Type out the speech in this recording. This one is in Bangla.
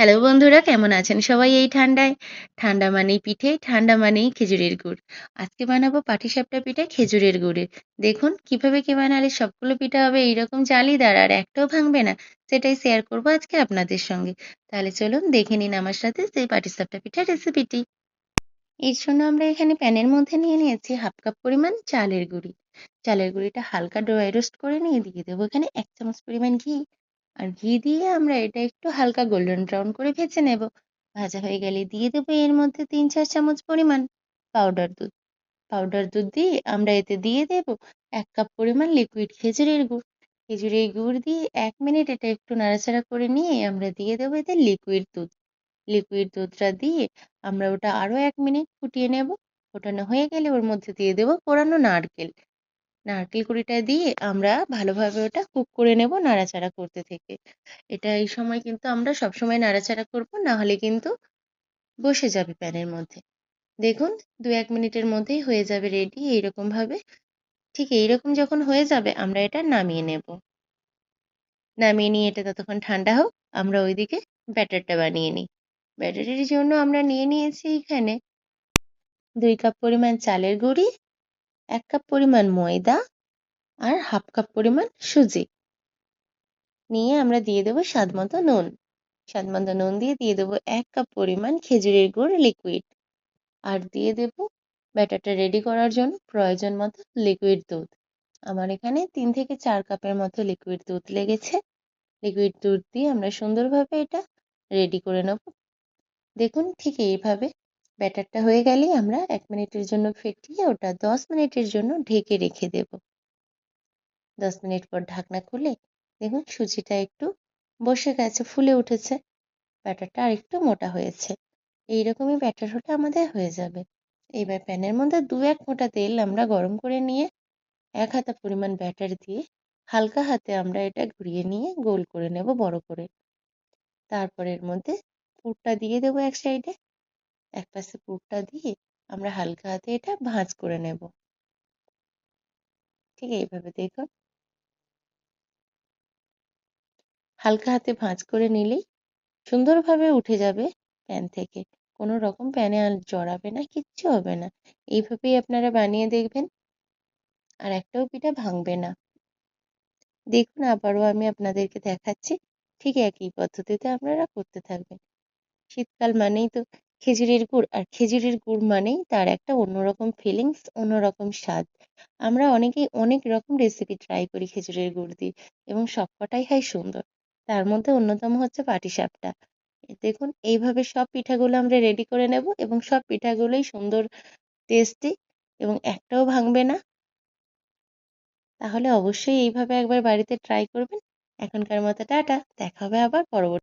হ্যালো বন্ধুরা, কেমন আছেন সবাই এই ঠান্ডায়? ঠান্ডা মানেই পিঠে, ঠান্ডা মানেই খেজুরের গুড়। আজকে বানাবো পাটিসাপটা পিঠে খেজুরের গুড়ের। দেখুন, কীভাবে কি বানালে সবগুলো পিঠা হবে এইরকম জালিদার আর একটাও ভাঙবে না, সেটাই শেয়ার করব আজকে আপনাদের সঙ্গে। তাহলে চলুন দেখে নিন আমার সাথে সেই পাটিসাপটা পিঠার রেসিপিটি এর জন্য আমরা এখানে প্যানের মধ্যে নিয়ে নিয়েছি হাফ কাপ পরিমাণ চালের গুঁড়ি। চালের গুঁড়িটা হালকা ড্রাই রোস্ট করে নিয়ে দিয়ে দেবো এখানে এক চামচ পরিমাণ ঘি। আর ঘি দিয়ে আমরা এটা একটু হালকা গোল্ডেন ব্রাউন করে ভেজে নেব। ভাজা হয়ে গেলে দিয়ে দেবো এর মধ্যে তিন চার চামচ পরিমাণ পাউডার দুধ। পাউডার দুধ দিয়ে আমরা এতে দিয়ে দেব এক কাপ পরিমাণ লিকুইড খেজুরের গুড়। খেজুরের গুড় দিয়ে এক মিনিট এটা একটু নাড়াচাড়া করে নিয়ে আমরা দিয়ে দেবো এতে লিকুইড দুধ। লিকুইড দুধটা দিয়ে আমরা ওটা আরও এক মিনিট ফুটিয়ে নেব। ফোটানো হয়ে গেলে ওর মধ্যে দিয়ে দেবো কোরানো নারকেল। নারকেল কুড়িটা দিয়ে আমরা ভালোভাবে ওটা কুক করে নেব নাড়াচাড়া করতে থেকে। এটা এই সময় কিন্তু আমরা সবসময় নাড়াচাড়া করব, না হলে কিন্তু বসে যাবে প্যানের মধ্যে। দেখুন দু এক মিনিটের মধ্যেই হয়ে যাবে রেডি এইরকমভাবে। ঠিক এইরকম যখন হয়ে যাবে, আমরা এটা নামিয়ে নেব। নামিয়ে নিয়ে এটা ততক্ষণ ঠান্ডা হোক, আমরা ওইদিকে ব্যাটারটা বানিয়ে নিই। ব্যাটারের জন্য আমরা নিয়ে নিয়েছি এখানে দুই কাপ পরিমাণ চালের গুঁড়ি এক কাপ পরিমাণ ময়দা আর হাফ কাপ পরিমাণ সুজি। নিয়ে আমরা দিয়ে দেবো স্বাদ মতো নুন। স্বাদ মতো নুন দিয়ে দিয়ে দেবো এক কাপ পরিমাণ খেজুরের গুড় লিকুইড আর দিয়ে দেব ব্যাটারটা রেডি করার জন্য প্রয়োজন মতো লিকুইড দুধ। আমার এখানে তিন থেকে চার কাপের মতো লিকুইড দুধ লেগেছে। লিকুইড দুধ দিয়ে আমরা সুন্দরভাবে এটা রেডি করে নেব। দেখুন ঠিক এইভাবে ব্যাটারটা হয়ে গেলেই আমরা এক মিনিটের জন্য ফেটিয়ে ওটা দশ মিনিটের জন্য ঢেকে রেখে দেব। দশ মিনিট পর ঢাকনা খুলে দেখুন সুজিটা একটু বসে গেছে, ফুলে উঠেছে, ব্যাটারটা আর একটু মোটা হয়েছে। এইরকমই ব্যাটার হলে আমাদের হয়ে যাবে। এবার প্যানের মধ্যে দু এক ফোঁটা তেল আমরা গরম করে নিয়ে এক হাতা পরিমাণ ব্যাটার দিয়ে হালকা হাতে আমরা এটা ঘুরিয়ে নিয়ে গোল করে নেব বড় করে। তারপর এর মধ্যে পুরটা দিয়ে দেবো এক সাইডে। এক পাশে পুরটা দিয়ে আমরা হালকা হাতে এটা ভাঁজ করে নেব। ঠিক এইভাবে দেখুন। হালকা হাতে ভাঁজ করে নিলেই সুন্দরভাবে উঠে যাবে প্যান থেকে। কোনো রকম প্যানে আর জড়াবে না, কিচ্ছু হবে না। এইভাবেই আপনারা বানিয়ে দেখবেন। আর একটাও পিঠা ভাঙবে না। দেখুন আবারও আমি আপনাদেরকে দেখাচ্ছি। ঠিক একই পদ্ধতিতে আপনারা করতে থাকবেন। শীতকাল মানেই তো খেজুরের গুড়, আর খেজুরের গুড় মানেই তার একটা অন্যরকম ফিলিংস অন্যরকম স্বাদ। আমরা অনেকেই অনেক রকম রেসিপি ট্রাই করি খেজুরের গুড় দিয়ে, এবং সবকটাই হয় সুন্দর। তার মধ্যে অন্যতম হচ্ছে পাটিসাপটা। দেখুন, এইভাবে সব পিঠাগুলো আমরা রেডি করে নেব, এবং সব পিঠাগুলোই সুন্দর টেস্টি এবং একটাও ভাঙবে না। তাহলে অবশ্যই এইভাবে একবার বাড়িতে ট্রাই করবেন। এখনকার মতো টাটা, দেখা হবে আবার পরবর্তী